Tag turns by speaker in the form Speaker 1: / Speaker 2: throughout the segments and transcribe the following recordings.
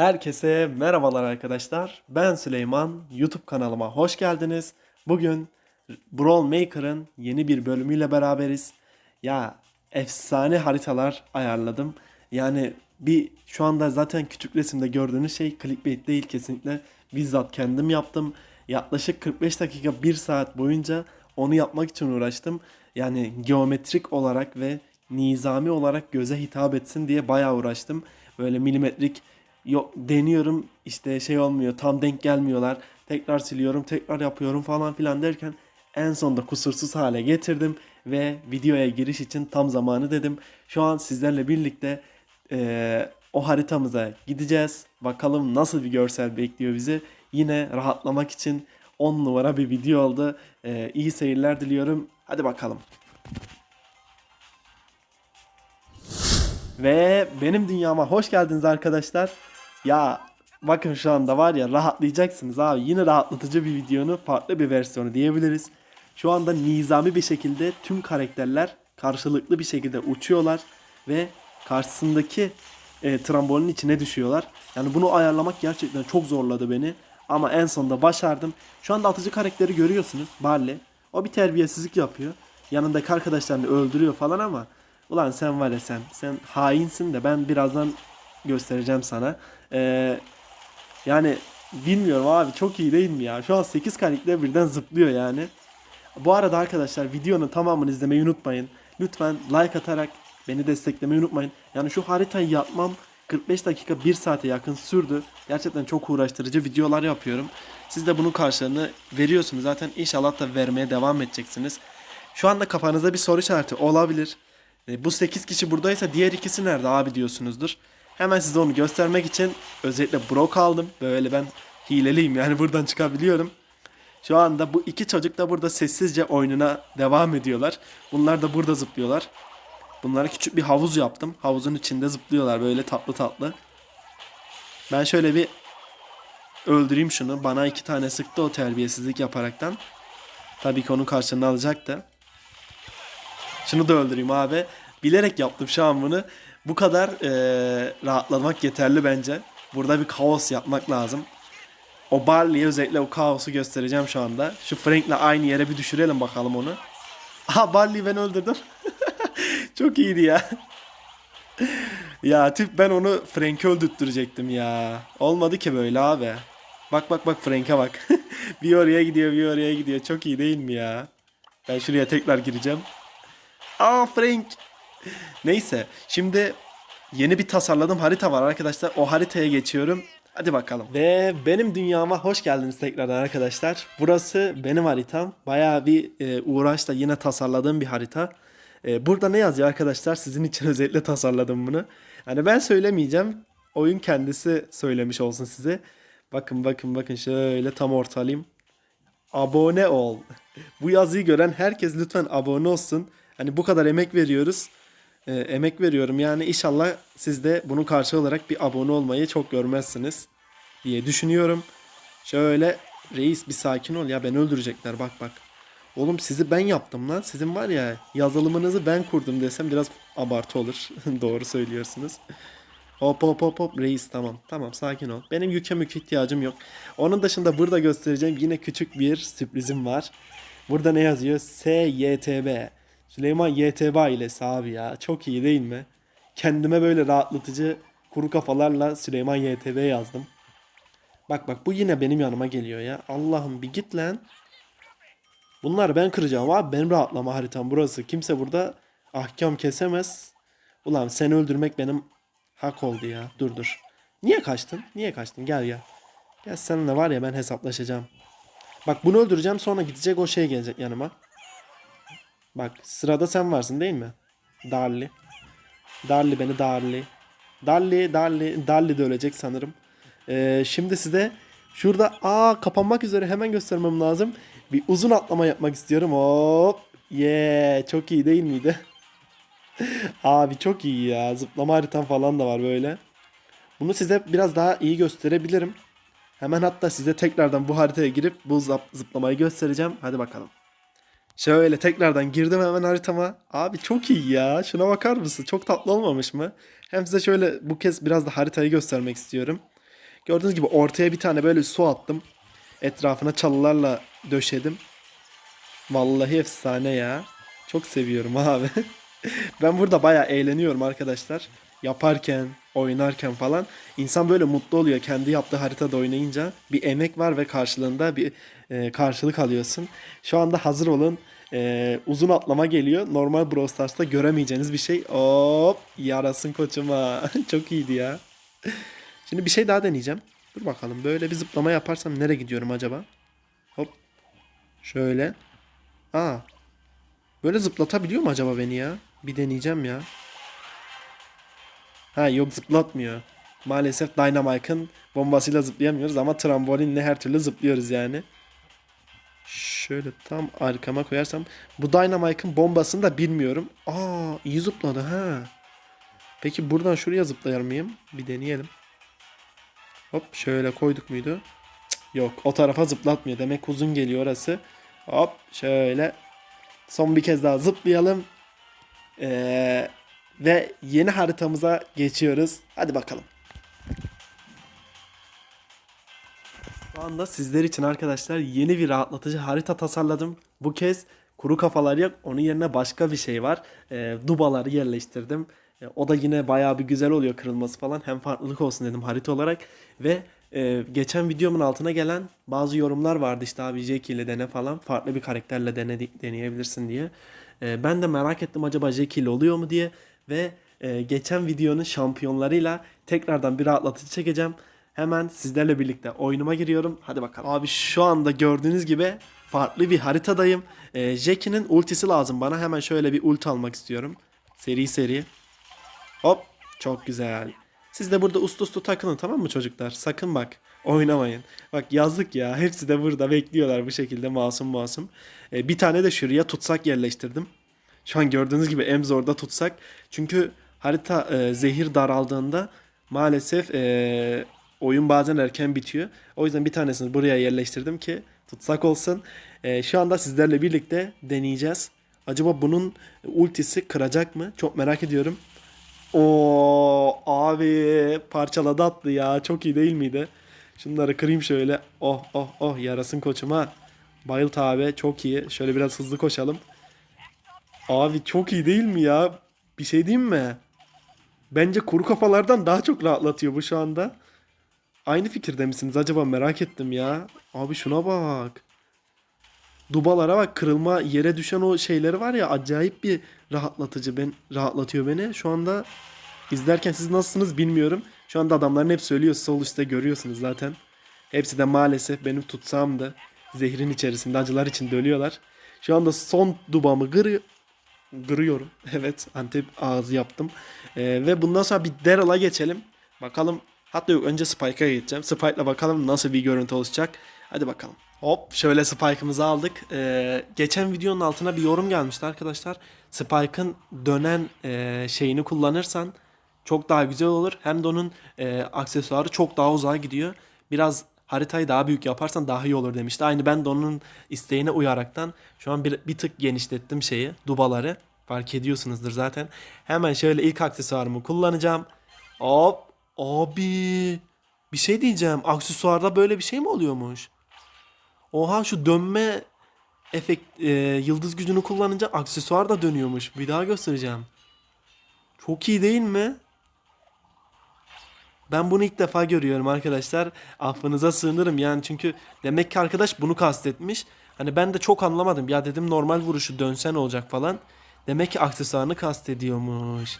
Speaker 1: Herkese merhabalar arkadaşlar. Ben Süleyman. YouTube kanalıma hoş geldiniz. Bugün Brawl Maker'ın yeni bir bölümüyle beraberiz. Ya efsane haritalar ayarladım. Yani bir şu anda zaten küçük resimde gördüğünüz şey clickbait değil kesinlikle. Bizzat kendim yaptım. Yaklaşık 45 dakika 1 saat boyunca onu yapmak için uğraştım. Yani geometrik olarak ve nizami olarak göze hitap etsin diye bayağı uğraştım. Böyle milimetrik yok deniyorum işte şey olmuyor tam denk gelmiyorlar. Tekrar siliyorum tekrar yapıyorum falan filan derken en sonunda kusursuz hale getirdim ve videoya giriş için tam zamanı dedim. Şu an sizlerle birlikte eee, o haritamıza gideceğiz. Bakalım nasıl bir görsel bekliyor bizi. Yine rahatlamak için 10 numara bir video oldu. Eee iyi seyirler diliyorum. Hadi bakalım. Ve benim dünyama hoş geldiniz arkadaşlar. Ya bakın şu anda var ya rahatlayacaksınız abi. Yine rahatlatıcı bir videonun farklı bir versiyonu diyebiliriz. Şu anda nizami bir şekilde tüm karakterler karşılıklı bir şekilde uçuyorlar ve karşısındaki e, trambolin içine düşüyorlar. Yani bunu ayarlamak gerçekten çok zorladı beni. Ama en sonunda başardım. Şu anda atıcı karakteri görüyorsunuz. Barley. O bir terbiyesizlik yapıyor. Yanındaki arkadaşlarını öldürüyor falan ama ulan sen var ya sen sen hainsin de ben birazdan göstereceğim sana. Ee, yani bilmiyorum abi çok iyi değil mi ya? Şu an 8 karakter birden zıplıyor yani. Bu arada arkadaşlar videonun tamamını izlemeyi unutmayın. Lütfen like atarak beni desteklemeyi unutmayın. Yani şu haritayı yapmam 45 dakika 1 saate yakın sürdü. Gerçekten çok uğraştırıcı videolar yapıyorum. Siz de bunun karşılığını veriyorsunuz. Zaten inşallah da vermeye devam edeceksiniz. Şu anda kafanızda bir soru işareti olabilir. E, bu 8 kişi buradaysa diğer ikisi nerede abi diyorsunuzdur. Hemen size onu göstermek için özellikle brok aldım. Böyle ben hileliyim yani buradan çıkabiliyorum. Şu anda bu iki çocuk da burada sessizce oyununa devam ediyorlar. Bunlar da burada zıplıyorlar. Bunlara küçük bir havuz yaptım. Havuzun içinde zıplıyorlar böyle tatlı tatlı. Ben şöyle bir öldüreyim şunu. Bana iki tane sıktı o terbiyesizlik yaparaktan. Tabii ki onun karşılığını alacaktı. Şunu da öldüreyim abi. Bilerek yaptım şu an bunu. Bu kadar eee, rahatlamak yeterli bence. Burada bir kaos yapmak lazım. O Barley'e özellikle o kaosu göstereceğim şu anda. Şu Frank'le aynı yere bir düşürelim bakalım onu. Aha Barley'i ben öldürdüm. Çok iyiydi ya. ya tüp ben onu Frank'e öldürttürecektim ya. Olmadı ki böyle abi. Bak bak bak Frank'e bak. bir oraya gidiyor bir oraya gidiyor. Çok iyi değil mi ya? Ben şuraya tekrar gireceğim. Aa Frank. Neyse şimdi yeni bir tasarladığım harita var arkadaşlar. O haritaya geçiyorum. Hadi bakalım. Ve benim dünyama hoş geldiniz tekrardan arkadaşlar. Burası benim haritam. Bayağı bir e, uğraşla yine tasarladığım bir harita. E, burada ne yazıyor arkadaşlar? Sizin için özellikle tasarladım bunu. Hani ben söylemeyeceğim. Oyun kendisi söylemiş olsun size. Bakın bakın bakın şöyle tam ortalayayım. Abone ol. Bu yazıyı gören herkes lütfen abone olsun. Hani bu kadar emek veriyoruz. Ee, emek veriyorum. Yani inşallah siz de bunun karşı olarak bir abone olmayı çok görmezsiniz diye düşünüyorum. Şöyle reis bir sakin ol ya beni öldürecekler bak bak. Oğlum sizi ben yaptım lan. Sizin var ya yazılımınızı ben kurdum desem biraz abartı olur. Doğru söylüyorsunuz. Hop hop hop hop reis tamam. Tamam sakin ol. Benim yüke mük ihtiyacım yok. Onun dışında burada göstereceğim yine küçük bir sürprizim var. Burada ne yazıyor? SYTB. Süleyman YTB ailesi abi ya. Çok iyi değil mi? Kendime böyle rahatlatıcı kuru kafalarla Süleyman YTB yazdım. Bak bak bu yine benim yanıma geliyor ya. Allah'ım bir git lan. Bunları ben kıracağım abi. Benim rahatlama haritam burası. Kimse burada ahkam kesemez. Ulan seni öldürmek benim hak oldu ya. Dur dur. Niye kaçtın? Niye kaçtın? Gel gel. Gel seninle var ya ben hesaplaşacağım. Bak bunu öldüreceğim sonra gidecek o şey gelecek yanıma. Bak sırada sen varsın değil mi? Darli. Darli beni Darli. Darli, Darli, Darli de ölecek sanırım. Ee, şimdi size şurada aa kapanmak üzere hemen göstermem lazım. Bir uzun atlama yapmak istiyorum. Hop. Yeah, çok iyi değil miydi? Abi çok iyi ya. Zıplama haritam falan da var böyle. Bunu size biraz daha iyi gösterebilirim. Hemen hatta size tekrardan bu haritaya girip bu zıplamayı göstereceğim. Hadi bakalım. Şöyle tekrardan girdim hemen haritama. Abi çok iyi ya. Şuna bakar mısın? Çok tatlı olmamış mı? Hem size şöyle bu kez biraz da haritayı göstermek istiyorum. Gördüğünüz gibi ortaya bir tane böyle su attım. Etrafına çalılarla döşedim. Vallahi efsane ya. Çok seviyorum abi. ben burada bayağı eğleniyorum arkadaşlar. Yaparken, oynarken falan. İnsan böyle mutlu oluyor kendi yaptığı haritada oynayınca. Bir emek var ve karşılığında bir e, karşılık alıyorsun. Şu anda hazır olun. E, uzun atlama geliyor. Normal Brawl Stars'ta göremeyeceğiniz bir şey. Hop yarasın koçuma. Çok iyiydi ya. Şimdi bir şey daha deneyeceğim. Dur bakalım böyle bir zıplama yaparsam nereye gidiyorum acaba? Hop. Şöyle. Aa. Böyle zıplatabiliyor mu acaba beni ya? Bir deneyeceğim ya. Ha yok zıplatmıyor. Maalesef Dynamite'ın bombasıyla zıplayamıyoruz ama trambolinle her türlü zıplıyoruz yani. Şöyle tam arkama koyarsam bu Dynamite'ın bombasını da bilmiyorum. Aa iyi zıpladı ha. Peki buradan şuraya zıplayar mıyım? Bir deneyelim. Hop şöyle koyduk muydu? Cık, yok o tarafa zıplatmıyor. Demek uzun geliyor orası. Hop şöyle. Son bir kez daha zıplayalım. Ee, ve yeni haritamıza geçiyoruz. Hadi bakalım. Şu anda sizler için arkadaşlar yeni bir rahatlatıcı harita tasarladım. Bu kez kuru kafalar yok. Onun yerine başka bir şey var. Ee, dubaları yerleştirdim. Ee, o da yine bayağı bir güzel oluyor kırılması falan. Hem farklılık olsun dedim harita olarak. Ve e, geçen videomun altına gelen bazı yorumlar vardı işte abi Jackie ile dene falan. Farklı bir karakterle dene, deneyebilirsin diye. Ee, ben de merak ettim acaba Jackie ile oluyor mu diye. Ve e, geçen videonun şampiyonlarıyla tekrardan bir rahatlatıcı çekeceğim. Hemen sizlerle birlikte oyunuma giriyorum. Hadi bakalım. Abi şu anda gördüğünüz gibi farklı bir haritadayım. Ee, Jackie'nin ultisi lazım bana. Hemen şöyle bir ulti almak istiyorum. Seri seri. Hop. Çok güzel. Siz de burada uslu uslu takılın tamam mı çocuklar? Sakın bak oynamayın. Bak yazık ya. Hepsi de burada bekliyorlar bu şekilde masum masum. Ee, bir tane de şuraya tutsak yerleştirdim. Şu an gördüğünüz gibi en zorda tutsak. Çünkü harita e, zehir daraldığında maalesef e, oyun bazen erken bitiyor. O yüzden bir tanesini buraya yerleştirdim ki tutsak olsun. E, şu anda sizlerle birlikte deneyeceğiz. Acaba bunun ultisi kıracak mı? Çok merak ediyorum. O abi parçaladı attı ya. Çok iyi değil miydi? Şunları kırayım şöyle. Oh oh oh yarasın koçuma. Bayılt abi çok iyi. Şöyle biraz hızlı koşalım. Abi çok iyi değil mi ya? Bir şey diyeyim mi? Bence kuru kafalardan daha çok rahatlatıyor bu şu anda. Aynı fikirde misiniz acaba merak ettim ya. Abi şuna bak. Dubalara bak kırılma yere düşen o şeyleri var ya acayip bir rahatlatıcı ben rahatlatıyor beni. Şu anda izlerken siz nasılsınız bilmiyorum. Şu anda adamların hep söylüyor sol üstte görüyorsunuz zaten. Hepsi de maalesef benim tutsağımdı. Zehrin içerisinde acılar içinde ölüyorlar. Şu anda son dubamı kırıyor. Kırıyorum. Evet Antep ağzı yaptım. Ee, ve bundan sonra bir Daryl'a geçelim. Bakalım. Hatta yok önce Spike'a geçeceğim. Spike'la bakalım nasıl bir görüntü oluşacak. Hadi bakalım. Hop şöyle Spike'ımızı aldık. Ee, geçen videonun altına bir yorum gelmişti arkadaşlar. Spike'ın dönen e, şeyini kullanırsan çok daha güzel olur. Hem de onun e, aksesuarı çok daha uzağa gidiyor. Biraz haritayı daha büyük yaparsan daha iyi olur demişti. Aynı ben de onun isteğine uyaraktan şu an bir, bir tık genişlettim şeyi, dubaları. Fark ediyorsunuzdur zaten. Hemen şöyle ilk aksesuarımı kullanacağım. Hop. Abi. Bir şey diyeceğim. Aksesuarda böyle bir şey mi oluyormuş? Oha şu dönme efekt e, yıldız gücünü kullanınca aksesuar da dönüyormuş. Bir daha göstereceğim. Çok iyi değil mi? Ben bunu ilk defa görüyorum arkadaşlar. Affınıza sığınırım yani çünkü demek ki arkadaş bunu kastetmiş. Hani ben de çok anlamadım. Ya dedim normal vuruşu dönsen olacak falan. Demek ki aksesuarını kastediyormuş.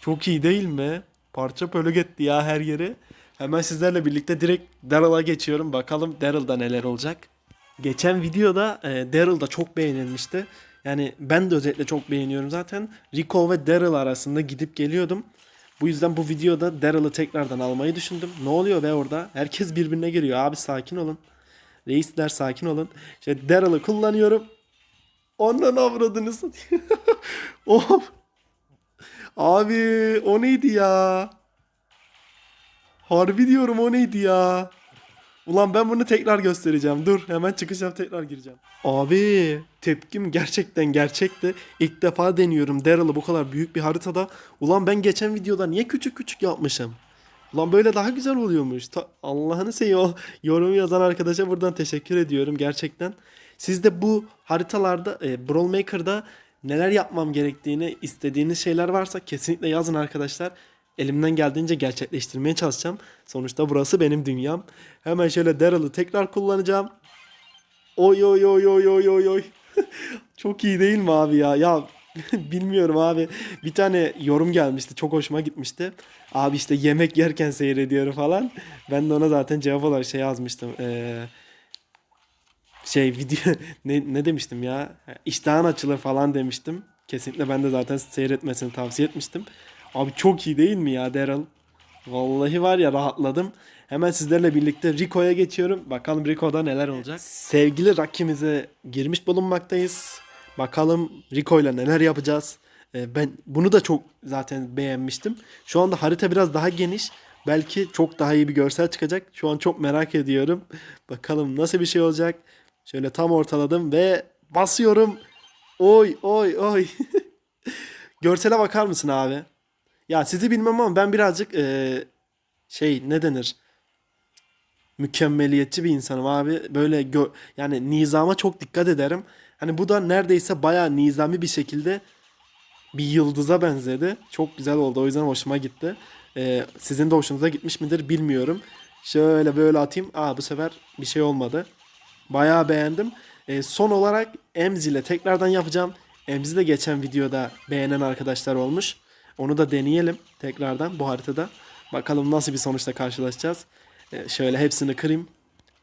Speaker 1: Çok iyi değil mi? Parça pölük etti ya her yeri. Hemen sizlerle birlikte direkt Daryl'a geçiyorum. Bakalım Daryl'da neler olacak. Geçen videoda e, çok beğenilmişti. Yani ben de özellikle çok beğeniyorum zaten. Rico ve Daryl arasında gidip geliyordum. Bu yüzden bu videoda Daryl'ı tekrardan almayı düşündüm. Ne oluyor be orada? Herkes birbirine giriyor. Abi sakin olun. Reisler sakin olun. İşte Daryl'ı kullanıyorum. Ondan avradını satayım. oh. Abi o neydi ya? Harbi diyorum o neydi ya? Ulan ben bunu tekrar göstereceğim. Dur hemen çıkacağım tekrar gireceğim. Abi tepkim gerçekten gerçekti. İlk defa deniyorum Daryl'ı bu kadar büyük bir haritada. Ulan ben geçen videoda niye küçük küçük yapmışım? Ulan böyle daha güzel oluyormuş. Ta- Allah'ını seveyim o yorum yazan arkadaşa buradan teşekkür ediyorum gerçekten. Siz de bu haritalarda e, Brawl Maker'da neler yapmam gerektiğini istediğiniz şeyler varsa kesinlikle yazın arkadaşlar. Elimden geldiğince gerçekleştirmeye çalışacağım. Sonuçta burası benim dünyam. Hemen şöyle Daryl'ı tekrar kullanacağım. Oy oy oy oy oy oy oy. Çok iyi değil mi abi ya? Ya bilmiyorum abi. Bir tane yorum gelmişti. Çok hoşuma gitmişti. Abi işte yemek yerken seyrediyorum falan. Ben de ona zaten cevap olarak şey yazmıştım. Ee, şey video ne, ne demiştim ya? İştahın açılır falan demiştim. Kesinlikle ben de zaten seyretmesini tavsiye etmiştim. Abi çok iyi değil mi ya Daryl? Vallahi var ya rahatladım. Hemen sizlerle birlikte Rico'ya geçiyorum. Bakalım Rico'da neler olacak. Sevgili rakimize girmiş bulunmaktayız. Bakalım Rico ile neler yapacağız. Ee, ben bunu da çok zaten beğenmiştim. Şu anda harita biraz daha geniş. Belki çok daha iyi bir görsel çıkacak. Şu an çok merak ediyorum. Bakalım nasıl bir şey olacak. Şöyle tam ortaladım ve basıyorum. Oy oy oy. Görsele bakar mısın abi? Ya sizi bilmem ama ben birazcık eee, şey ne denir? Mükemmeliyetçi bir insanım abi. Böyle gö- yani nizama çok dikkat ederim. Hani bu da neredeyse bayağı nizami bir şekilde bir yıldıza benzedi. Çok güzel oldu. O yüzden hoşuma gitti. Ee, sizin de hoşunuza gitmiş midir bilmiyorum. Şöyle böyle atayım. Aa bu sefer bir şey olmadı. Bayağı beğendim. Ee, son olarak Emzi ile tekrardan yapacağım. Emzi de geçen videoda beğenen arkadaşlar olmuş. Onu da deneyelim tekrardan bu haritada. Bakalım nasıl bir sonuçla karşılaşacağız. Ee, şöyle hepsini kırayım.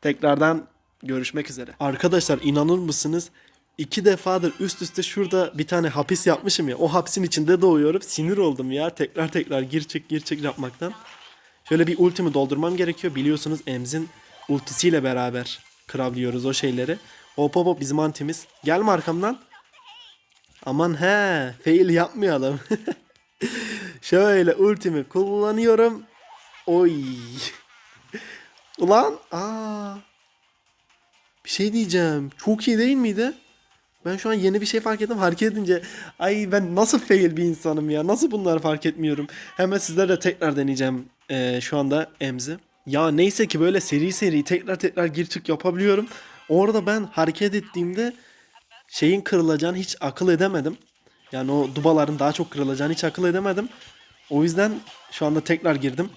Speaker 1: Tekrardan görüşmek üzere. Arkadaşlar inanır mısınız? İki defadır üst üste şurada bir tane hapis yapmışım ya. O hapsin içinde doğuyorum. Sinir oldum ya. Tekrar tekrar gir çık gir çık yapmaktan. Şöyle bir ultimi doldurmam gerekiyor. Biliyorsunuz Emz'in ultisiyle beraber kırabiliyoruz o şeyleri. Hop hop hop bizim antimiz. Gelme arkamdan. Aman he fail yapmayalım. Şöyle ultimi kullanıyorum. Oy. Ulan aa. Bir şey diyeceğim. Çok iyi değil miydi? Ben şu an yeni bir şey fark ettim. Hareket edince ay ben nasıl fail bir insanım ya. Nasıl bunları fark etmiyorum. Hemen sizlerle tekrar deneyeceğim eee, şu anda emzi. Ya neyse ki böyle seri seri tekrar tekrar gir çık yapabiliyorum. Orada ben hareket ettiğimde şeyin kırılacağını hiç akıl edemedim. Yani o dubaların daha çok kırılacağını hiç akıl edemedim. O yüzden şu anda tekrar girdim.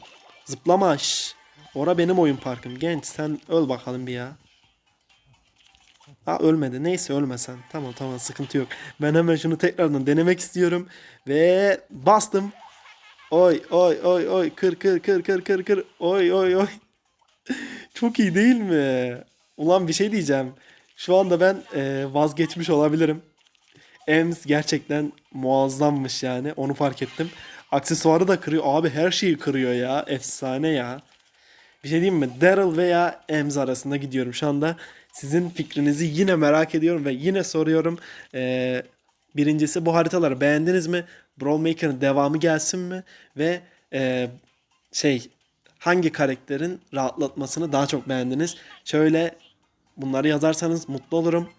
Speaker 1: Zıplama şş. Ora benim oyun parkım. Genç sen öl bakalım bir ya. Ha ölmedi. Neyse ölmesen. Tamam tamam sıkıntı yok. Ben hemen şunu tekrardan denemek istiyorum. Ve bastım. Oy oy oy oy kır kır kır kır kır kır. Oy oy oy. Çok iyi değil mi? Ulan bir şey diyeceğim. Şu anda ben e, vazgeçmiş olabilirim. Ems gerçekten muazzammış yani. Onu fark ettim. Aksesuarı da kırıyor. Abi her şeyi kırıyor ya. Efsane ya. Bir şey diyeyim mi? Daryl veya Ems arasında gidiyorum şu anda. Sizin fikrinizi yine merak ediyorum ve yine soruyorum. Ee, birincisi bu haritaları beğendiniz mi? Brawl Maker'ın devamı gelsin mi? Ve e, şey hangi karakterin rahatlatmasını daha çok beğendiniz? Şöyle bunları yazarsanız mutlu olurum.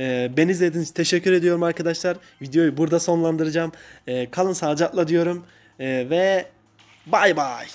Speaker 1: Ee, beni izlediğiniz için teşekkür ediyorum arkadaşlar. Videoyu burada sonlandıracağım. Ee, kalın sağlıcakla diyorum. Ee, ve bay bay.